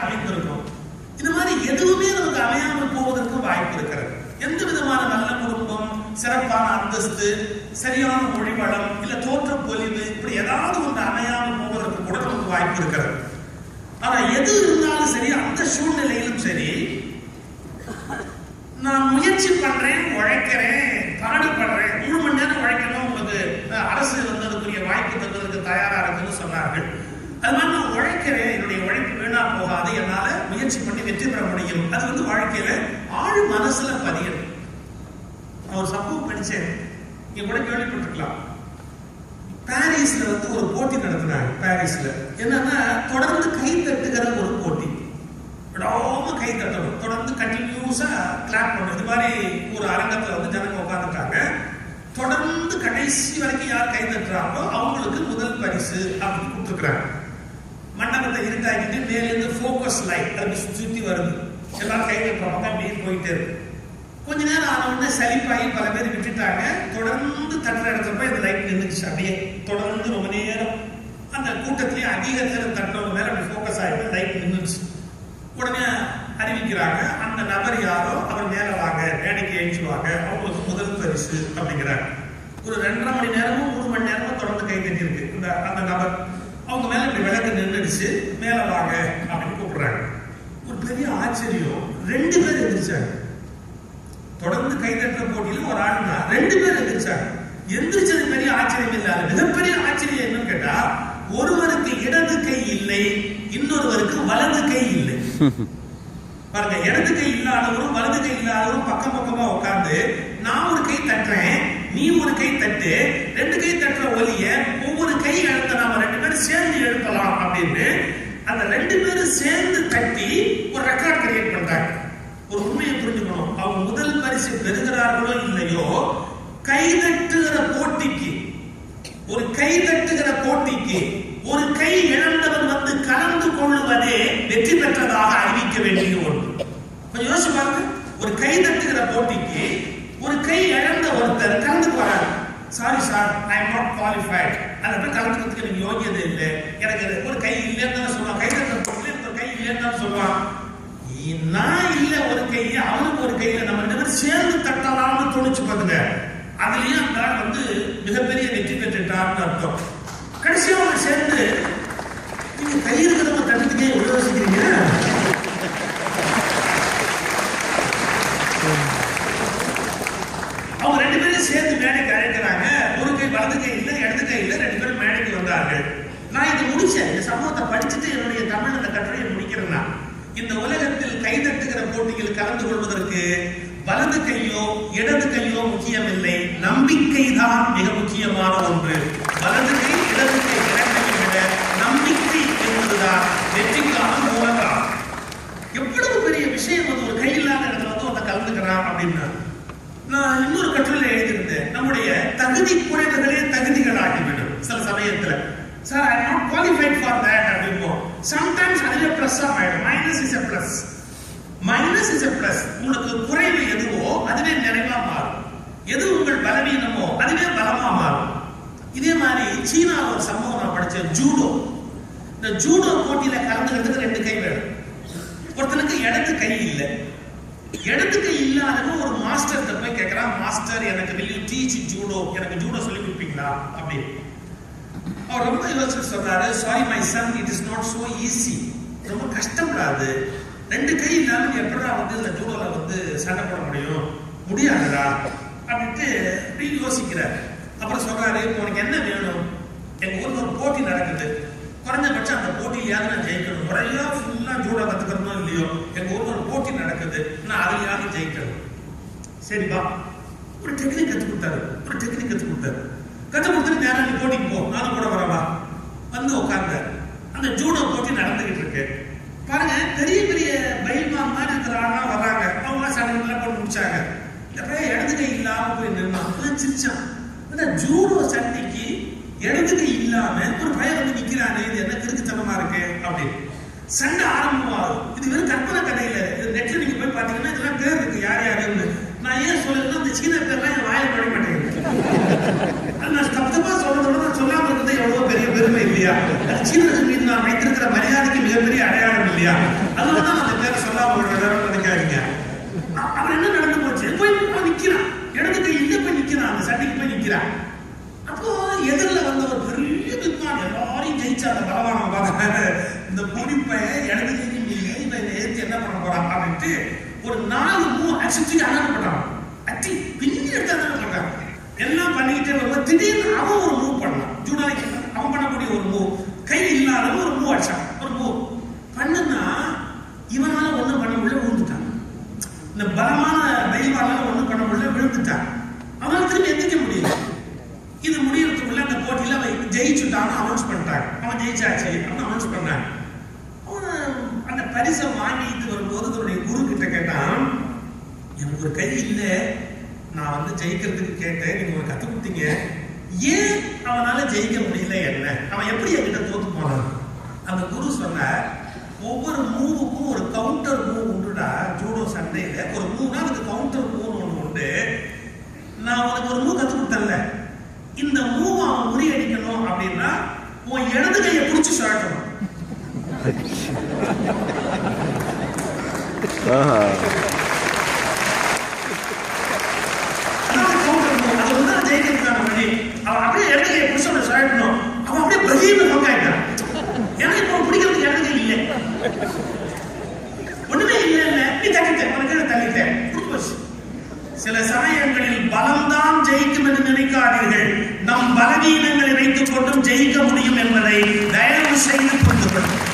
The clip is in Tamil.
அமைந்திருக்கும் இந்த மாதிரி எதுவுமே நமக்கு அமையாமல் போவதற்கு வாய்ப்பு இருக்கிறது. எந்த விதமான நல்ல குடும்பம் சிறப்பான அந்தஸ்து சரியான மொழிவளம் இல்ல தோற்ற பொலிவு இப்படி ஏதாவது ஒன்று அமையாமல் போவதற்கு கூட நமக்கு வாய்ப்பு இருக்கிறது. ஆனா எது இருந்தாலும் சரி அந்த சூழ்நிலையிலும் சரி நான் முயற்சி பண்றேன் உழைக்கிறேன் பாடுபடுறேன் மூணு மணி நேரம் உழைக்கணும் உங்களுக்கு அஹ், அரசு வந்து அதுக்குரிய வாய்ப்பு தருவதற்கு தயாரா இருக்குன்னு சொன்னார்கள் அது மாதிரி நான் உழைக்கிறேன் என்னுடைய உழைப்பு வீணா போகாது என்னால முயற்சி வெற்றி பெற முடியும். அது வந்து வாழ்க்கையில ஆழ் மனசுல பதியணும். நான் ஒரு சம்பவம் படிச்சேன். நீங்க கூட கேள்விப்பட்டிருக்கலாம். பாரிஸ்ல வந்து ஒரு போட்டி நடத்தினாங்க பாரிஸ்ல. என்னன்னா தொடர்ந்து கை தட்டுகிற ஒரு போட்டி. விடாம கை தட்டணும். தொடர்ந்து கண்டினியூஸா கிளாப் பண்ணணும். இது மாதிரி ஒரு அரங்கத்துல வந்து ஜனங்க உட்காந்துட்டாங்க தொடர்ந்து கடைசி வரைக்கும் யார் கை தட்டுறாங்களோ அவங்களுக்கு முதல் பரிசு அப்படின்னு கொடுத்துருக்குறாங்க. மண்டபத்தை மேலேருந்து ஃபோக்கஸ் லைட் அது சுற்றி வருது. எல்லாம் கை தட்டுறவங்க அப்படியே போயிட்டே இருக்கு. கொஞ்ச நேரம் ஆன உடனே சலிப்பாகி பல பேர் விட்டுட்டாங்க. தொடர்ந்து தட்டுற இடத்துல போய் லைட் நின்றுச்சு அப்படியே தொடர்ந்து ரொம்ப நேரம் அந்த கூட்டத்திலேயே அதிக நேரம் தட்டுறவங்க மேலே அப்படி ஃபோக்கஸ் ஆகிட்டு லைட் நின்றுச்சு உடனே அறிவிக்கிறாங்க அந்த நபர் யாரோ அவர் மேலே வாங்க வேலைக்கு எழுச்சுவாங்க அவங்களுக்கு முதல் பரிசு அப்படிங்கிறாங்க. ஒரு ரெண்டரை மணி நேரமும் மூணு மணி நேரமும் தொடர்ந்து கை தட்டியிருக்கு. இந்த அந்த நபர். அவங்க மேல இப்படி விளக்கு நின்றுடுச்சு மேல வாங்க அப்படின்னு கூப்பிடுறாங்க. ஒரு பெரிய ஆச்சரியம். ரெண்டு பேர் எந்திரிச்சாங்க. தொடர்ந்து கைதட்டுற போட்டியில ஒரு ஆள் தான் ரெண்டு பேர் எந்திரிச்சாங்க. எந்திரிச்சது பெரிய ஆச்சரியம் இல்லாத மிகப்பெரிய ஆச்சரியம் என்னன்னு கேட்டா ஒருவருக்கு இடது கை இல்லை இன்னொருவருக்கு வலது கை இல்லை. பாருங்க இடது கை இல்லாதவரும் வலது கை இல்லாதவரும் பக்கம் பக்கமா உட்கார்ந்து நான் ஒரு கை தட்டுறேன் நீ ஒரு கை தட்டு ரெண்டு கை தட்டுற ஒலிய ஒவ்வொரு கை எழுத்த நாம ரெண்டு பேரும் சேர்ந்து எழுப்பலாம் அப்படின்னு அந்த ரெண்டு பேரும் சேர்ந்து தட்டி ஒரு ரெக்கார்ட் கிரியேட் பண்றாங்க. ஒரு உண்மையை புரிஞ்சுக்கணும். அவங்க முதல் பரிசு பெறுகிறார்களோ இல்லையோ கை தட்டுகிற போட்டிக்கு ஒரு கை தட்டுகிற போட்டிக்கு ஒரு கை இழந்தவன் வந்து கலந்து கொள்ளுவதே வெற்றி பெற்றதாக அறிவிக்க வேண்டிய ஒன்று. கொஞ்சம் யோசிச்சு பாருங்க. ஒரு கை தட்டுகிற போட்டிக்கு ஒரு கை இழந்த ஒருத்தர் கலந்துக்கு வராரு sorry sir I am not qualified அதை போய் கலந்துக்கிறதுக்கு எனக்கு யோகியதை இல்லை. எனக்கு ஒரு கை இல்லைன்னு தானே சொல்லுவான். கை தட்டுற ஒரு கை இல்லைன்னு சொல்லுவான். நான் இல்லை ஒரு கை? அவனுக்கு ஒரு கையில நம்ம ரெண்டு பேரும் சேர்ந்து தட்டலாம்னு தோணுச்சு பாத்துங்க அதுலயும் அந்த ஆள் வந்து மிகப்பெரிய வெற்றி பெற்றுட்டார்னு அர்த்தம். கடைசியாக அவங்க சேர்ந்து நீங்க கை இருக்கிறவங்க தட்டத்துக்கே எவ்வளவு யோசிக்கிறீங்க அவங்க ரெண்டு பேரும் சேர்ந்து மேடைக்கு அழைக்கிறாங்க ஒரு கை வலது கை இல்ல இடது கை இல்ல ரெண்டு பேரும் மேடைக்கு வந்தார்கள் நான் இதை முடிச்சேன் இந்த சம்பவத்தை படிச்சுட்டு என்னுடைய தமிழ் அந்த கட்டுரையை முடிக்கிறேன் நான். இந்த உலகத்தில் கை தட்டுகிற போட்டியில் கலந்து கொள்வதற்கு வலது கையோ இடது கையோ முக்கியமில்லை. நம்பிக்கை தான் மிக முக்கியமான ஒன்று. வலது கை இடது கை இரண்டையும் விட நம்பிக்கை என்பதுதான் வெற்றிக்கான மூலகாரம் எவ்வளவு பெரிய விஷயம் அது? ஒரு கையில்லாத இடத்துல வந்து ஒருத்தன் கலந்துக்கிறான் அப்படின்னா. நான் இன்னொரு கட்டுரையில எழுதியிருந்தேன். நம்முடைய தகுதி குறைவுகளே தகுதிகள் ஆகிவிடும் சில சமயத்துல. Sir I not qualified for that அப்படிம்போம் sometimes அதுவே பிளஸ் ஆகிடும் minus is a plus minus is plus உங்களுக்கு குறைவு எதுவோ அதுவே நிறைவா மாறும். எது உங்கள் பலவீனமோ அதுவே பலமா மாறும். இதே மாதிரி சீனால ஒரு சம்பவம் நான் படிச்சேன் ஜூடோ. இந்த ஜூடோ போட்டியில கலந்துக்கிறதுக்கு ரெண்டு கை வேணும். ஒருத்தனுக்கு இடத்து கை இல்லை. இடத்து கை இல்லாதவன் ஒரு மாஸ்டர் போய் கேட்கறான் மாஸ்டர் எனக்கு வெளியே டீச் ஜூடோ எனக்கு ஜூடோ சொல்லி கொடுப்பீங்களா? அப்படின்னு. அவர் ரொம்ப யோசிச்சு சொல்றாரு sorry my son it is not so easy ரொம்ப கஷ்டப்படாது. ரெண்டு கை இல்லாம எப்படா வந்து இந்த ஜூடோல வந்து சண்டை போட முடியும்? முடியாதுடா. அப்படின்ட்டு அப்படி யோசிக்கிறார். அப்புறம் சொல்றாரு இப்போ உனக்கு என்ன வேணும்? எங்க ஊர்ல ஒரு போட்டி நடக்குது. குறைஞ்சபட்சம் அந்த போட்டியிலையாவது நான் ஜெயிக்கணும். முறையா ஃபுல்லா ஜூடோ கத்துக்கிறனோ இல்லையோ? எங்க ஊர்ல ஒரு போட்டி நடக்குது. நான் அதுலையாவது ஜெயிக்கணும். சரிப்பா ஒரு டெக்னிக் கத்து கொடுத்தாரு. ஒரு டெக்னிக் கத்து கொடுத்தாரு. கத்து கொடுத்துட்டு நேரம் நீ போட்டிக்கு போ. நானும் கூட வரவா வந்து உட்கார்ந்த அந்த ஜூடோ போட்டி நடந்துகிட்டு இருக்கு. பாருங்க பெரிய பெரிய பைல்மான் மாதிரி இருக்கிறாங்க வர்றாங்க. அவங்க சடங்குலாம் போட்டு முடிச்சாங்க. இந்த பையன் இடது இல்லாம போய் நின்னான் சிரிச்சான். இந்த ஜூடோ சண்டைக்கு இடது இல்லாம ஒரு பையன் வந்து நிக்கிறானே இது என்ன கிறுக்குத்தனமா இருக்கு? அப்படின்னு. சண்டை ஆரம்பமாகும் இது வெறும் கற்பனை கதையில. இது நெட்ல நீங்க போய் பாத்தீங்கன்னா இதெல்லாம் பேர் இருக்கு. யார் யாருன்னு. நான் ஏன் சொல்ல இந்த சீன பேர்லாம் என் வாயை பட மாட்டேங்குது அது நான் தப்பா சொல்றதோட நான் சொல்லாம இருந்தது எவ்வளவு பெரிய பெருமை இல்லையா அது சீனர்கள் மீது நான் வைத்திருக்கிற மரியாதைக்கு மிகப்பெரிய அடையாளம் இல்லையா இல்லையா அதனால தான் அந்த பேரை சொல்லாம விடுறேன் நினைக்காதீங்க அ- அவன் என்ன நடந்து போச்சு போய் போய் நிக்கிறான் இடது கை இல்ல போய் நிக்கிறான் அந்த சண்டைக்கு போய் நிக்கிறான் அப்போ எதிரில் வந்த ஒரு பெரிய வித்வான் எல்லாரையும் ஜெயிச்ச அந்த பலவானம் பார்த்தாரு இந்த முடிப்பை எனக்கு தெரியும் இவன் இதை ஏற்றி என்ன பண்ண போறான் அப்படின்ட்டு ஒரு நாலு மூணு அடிச்சு அண்ணன் பண்றான் அட்டி பின்னி எடுத்து அண்ணன் எல்லாம் பண்ணிக்கிட்டே வரும்போது திடீர்னு அவன் ஒரு மூவ் பண்ணான் ஜூடாலிக்கு அவன் பண்ணக்கூடிய ஒரு மூவ் கை இல்லாத ஒரு மூவ் அடிச்சான். ஒரு மூவ் பண்ணுனா இவனால ஒன்றும் பண்ண முடியல விழுந்துட்டான். இந்த பலமான தெய்வால ஒண்ணும் பண்ண முடியல விழுந்துட்டான். அவனால திரும்பி எந்திக்க முடியல. இது முடியறதுக்குள்ள அந்த போட்டியில அவன் ஜெயிச்சுட்டான்னு அனௌன்ஸ் பண்ணிட்டாங்க அவன் ஜெயிச்சாச்சு அப்படின்னு அனௌன்ஸ் பண்ணாங்க. அவன் அந்த பரிசை வாங்கிட்டு வரும்போது தன்னுடைய குரு எனக்கு ஒரு கை இல்லை. நான் வந்து ஜெயிக்கிறதுக்கு கேட்டேன். நீங்க கத்து கொடுத்தீங்க. ஏன் அவனால ஜெயிக்க முடியல என்ன? அவன் எப்படி என்கிட்ட தோத்து போனான்? அந்த குரு சொன்னார் ஒவ்வொரு மூவுக்கும் ஒரு கவுண்டர் மூவ் உண்டுடா. ஜூடோ சண்டையில ஒரு மூவ்னா அதுக்கு கவுண்டர் மூவ் ஒன்று உண்டு. நான் உனக்கு ஒரு மூவ் கத்து கொடுத்தேன்ல. இந்த மூவ் அவன் முறியடிக்கணும் அப்படின்னா உன் இடது கையை பிடிச்சி சுழட்டணும் ஆஹா அதான் counter move. அது வந்து அவன் ஜெயிக்கிறதுக்கான வழி. அவன் அப்படியே இடது கையை பிடிச்சு அவனை சுழட்டணும். அவன் அப்படியே பகீர்னு பங்காயிட்டான். ஏன்னா இப்போ அவன் பிடிக்கிறதுக்கு இடது கை இல்லை. ஒண்ணுமே இல்லை இல்லை. நீ தட்டிட்ட, உனக்கு கீழே தள்ளிட்ட. முடிஞ்சு போச்சு. சில சமயங்களில் பலம்தான் ஜெயிக்கும் என்று நினைக்காதீர்கள். நம் பலவீனங்களை வைத்துக் கொண்டும் ஜெயிக்க முடியும் என்பதை தயவு செய்து புரிந்து கொள்ளுங்கள்.